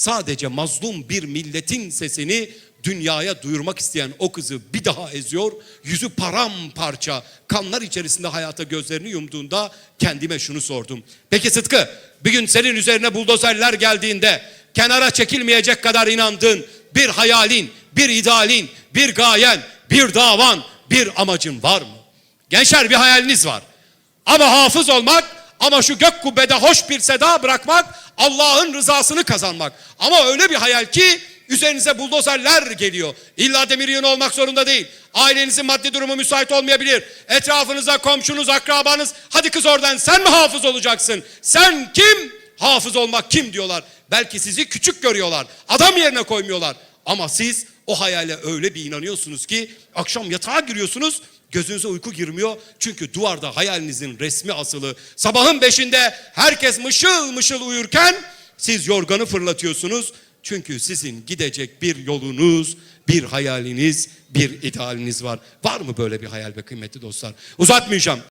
sadece mazlum bir milletin sesini dünyaya duyurmak isteyen o kızı bir daha eziyor. Yüzü paramparça, kanlar içerisinde hayata gözlerini yumduğunda kendime şunu sordum. Peki Sıtkı, bir gün senin üzerine buldozerler geldiğinde kenara çekilmeyecek kadar inandığın bir hayalin, bir idealin, bir gayen, bir davan, bir amacın var mı? Gençler bir hayaliniz var. Ama hafız olmak, ama şu gök kubbede hoş bir seda bırakmak, Allah'ın rızasını kazanmak. Ama öyle bir hayal ki üzerinize buldozerler geliyor. İlla demir yığını olmak zorunda değil. Ailenizin maddi durumu müsait olmayabilir. Etrafınıza komşunuz, akrabanız, hadi kız oradan sen mi hafız olacaksın? Sen kim? Hafız olmak kim diyorlar. Belki sizi küçük görüyorlar. Adam yerine koymuyorlar. Ama siz o hayale öyle bir inanıyorsunuz ki akşam yatağa giriyorsunuz gözünüze uyku girmiyor. Çünkü duvarda hayalinizin resmi asılı. Sabahın beşinde herkes mışıl mışıl uyurken siz yorganı fırlatıyorsunuz. Çünkü sizin gidecek bir yolunuz, bir hayaliniz, bir idealiniz var. Var mı böyle bir hayal be kıymetli dostlar? Uzatmayacağım.